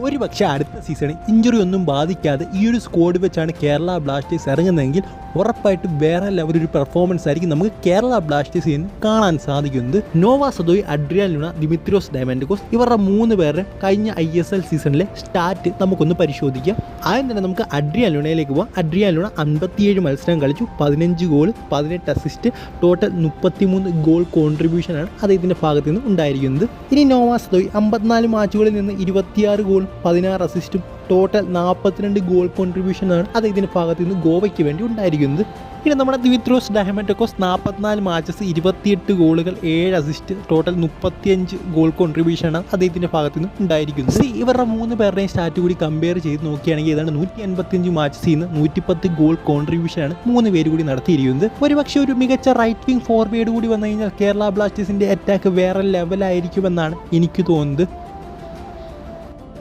ഒരു പക്ഷേ അടുത്ത സീസണിൽ ഇഞ്ചുറി ഒന്നും ബാധിക്കാതെ ഈ ഒരു സ്ക്വാഡ് വെച്ചാണ് കേരള ബ്ലാസ്റ്റേഴ്സ് ഇറങ്ങുന്നതെങ്കിൽ ഉറപ്പായിട്ടും വേറെ ലെവൽ ഒരു പെർഫോമൻസ് ആയിരിക്കും നമുക്ക് കേരള ബ്ലാസ്റ്റേഴ്സ് നിന്ന് കാണാൻ സാധിക്കുന്നത്. Noah Sadaoui Adrian Luna Dimitrios Diamantakos ഇവരുടെ മൂന്ന് പേരുടെ കഴിഞ്ഞ ഐ എസ് എൽ സീസണിലെ സ്റ്റാറ്റ് നമുക്കൊന്ന് പരിശോധിക്കാം. ആദ്യം തന്നെ നമുക്ക് അഡ്രിയാൻ ലുണയിലേക്ക് പോകാം അഡ്രിയാൻ ലുണ അൻപത്തിയേഴ് മത്സരം കളിച്ചു. പതിനഞ്ച് ഗോൾ പതിനെട്ട് അസിസ്റ്റ് ടോട്ടൽ മുപ്പത്തിമൂന്ന് ഗോൾ കോൺട്രിബ്യൂഷനാണ് അദ്ദേഹത്തിന്റെ ഭാഗത്ത് നിന്ന് ഉണ്ടായിരിക്കുന്നത്. ഇനി നോവ സദോയ് അമ്പത്തിനാല് മാച്ചുകളിൽ നിന്ന് ഇരുപത്തിയാറ് ഗോളും പതിനാറ് അസിസ്റ്റും ടോട്ടൽ നാൽപ്പത്തിരണ്ട് ഗോൾ കോൺട്രിബ്യൂഷനാണ് ഇതിന് ഭാഗത്ത് നിന്ന് ഗോവയ്ക്ക് വേണ്ടി ഉണ്ടായിരിക്കുന്നത്. ഇനി നമ്മുടെ ദിവിത്രോസ് ഡയമെറ്റക്കോസ് നാൽപ്പത്തിനാല് മാച്ചസ് ഇരുപത്തിയെട്ട് ഗോളുകൾ ഏഴ് അസിസ്റ്റ് ടോട്ടൽ മുപ്പത്തിയഞ്ച് ഗോൾ കോൺട്രിബ്യൂഷനാണ് അദ്ദേഹത്തിന്റെ ഭാഗത്ത് നിന്നും ഉണ്ടായിരിക്കുന്നത്. ഇവരുടെ മൂന്ന് പേരുടെയും സ്റ്റാറ്റ് കൂടി കമ്പയർ ചെയ്ത് നോക്കുകയാണെങ്കിൽ ഏതാണ്ട് നൂറ്റി മാച്ചസ് മാച്ചസിൽ നിന്ന് നൂറ്റിപ്പത്ത് ഗോൾ കോൺട്രിബ്യൂഷനാണ് മൂന്ന് പേര് കൂടി നടത്തിയിരിക്കുന്നത്. ഒരുപക്ഷെ ഒരു മികച്ച റൈറ്റ് വിങ് ഫോർവേഡ് കൂടി വന്നു കഴിഞ്ഞാൽ കേരള ബ്ലാസ്റ്റേഴ്സിന്റെ അറ്റാക്ക് വേറെ ലെവലായിരിക്കുമെന്നാണ് എനിക്ക് തോന്നുന്നത്.